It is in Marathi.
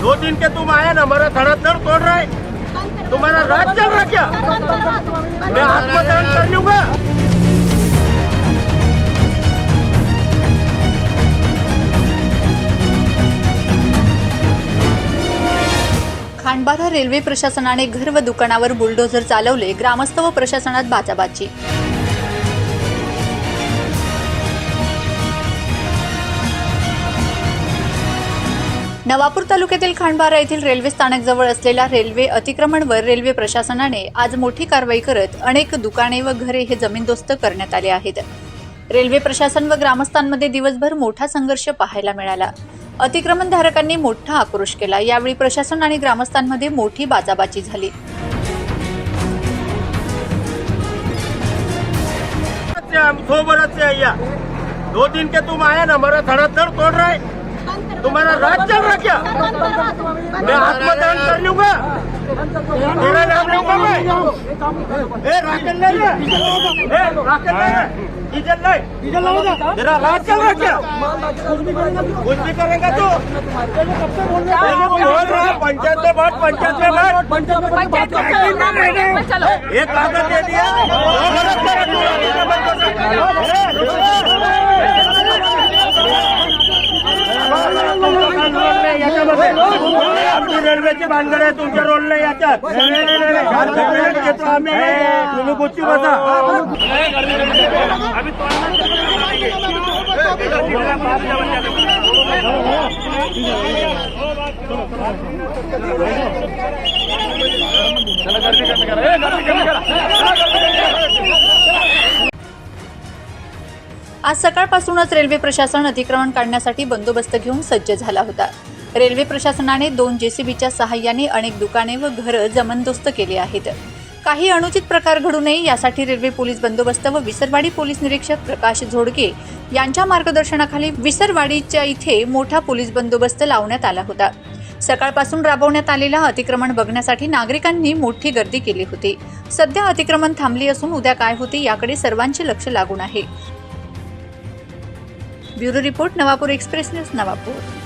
दो दिन के तुम आए ना हमारा धड़ाधड़ तोड़ रहा है। तुम्हारा राज चल रहा क्या? मैं आत्मदहन कर लूंगा। खांडबारा रेल्वे प्रशासनाने घर व दुकानावर बुलडोझर चालवले ग्रामस्थ व प्रशासनात बाचाबाची। नवापूर तालुक्यातील खांडबारा येथील रेल्वे स्थानकजवळ असलेल्या रेल्वे अतिक्रमणवर रेल्वे प्रशासनाने आज मोठी कारवाई करत अनेक दुकाने व घरे हे जमीनदोस्त करण्यात आले आहेत. रेल्वे प्रशासन व ग्रामस्थांमध्ये दिवसभर मोठा संघर्ष पाहायला मिळाला. अतिक्रमणधारकांनी मोठा आक्रोश केला. यावेळी प्रशासन आणि ग्रामस्थांमध्ये मोठी बाजाबाजी झाली. से दो दिन के तुम आए ना हमारा धड़ाधड़ तोड़ रहा है तुम्हारा राज चल रहा क्या मैं आत्मदहन कर लूंगा तेरा नाम लूंगा मैं ए राकेल ले ए राकेल ले डीजल ले डीजल राज चल रहा क्या कुछ भी करेगा बोल रहा पंचायत में बात पंचायत में बात एक कागज दे दिया दो बरस से तू आमची रेल्वेची भानगड आहे तुमच्या रोल नाही याच्यात घेतो आम्ही तुम्ही गुच्ची बसा आज सकाळपासूनच रेल्वे प्रशासन अतिक्रमण काढण्यासाठी बंदोबस्त घेऊन सज्ज झाला होता. रेल्वे प्रशासनाने दोन जेसीबीच्या सहाय्याने अनेक दुकाने व घरं जमनदोस्त केली आहेत. काही अनुचित प्रकार घडू नये यासाठी रेल्वे पोलीस बंदोबस्त व विसरवाडी पोलीस निरीक्षक प्रकाश झोडके यांच्या मार्गदर्शनाखाली विसरवाडीच्या इथे मोठा पोलीस बंदोबस्त लावण्यात आला होता. सकाळपासून राबवण्यात आलेला अतिक्रमण बघण्यासाठी नागरिकांनी मोठी गर्दी केली होती. सध्या अतिक्रमण थांबली असून उद्या काय होते याकडे सर्वांचे लक्ष लागून आहे. Bureau report Navapur express news Navapur.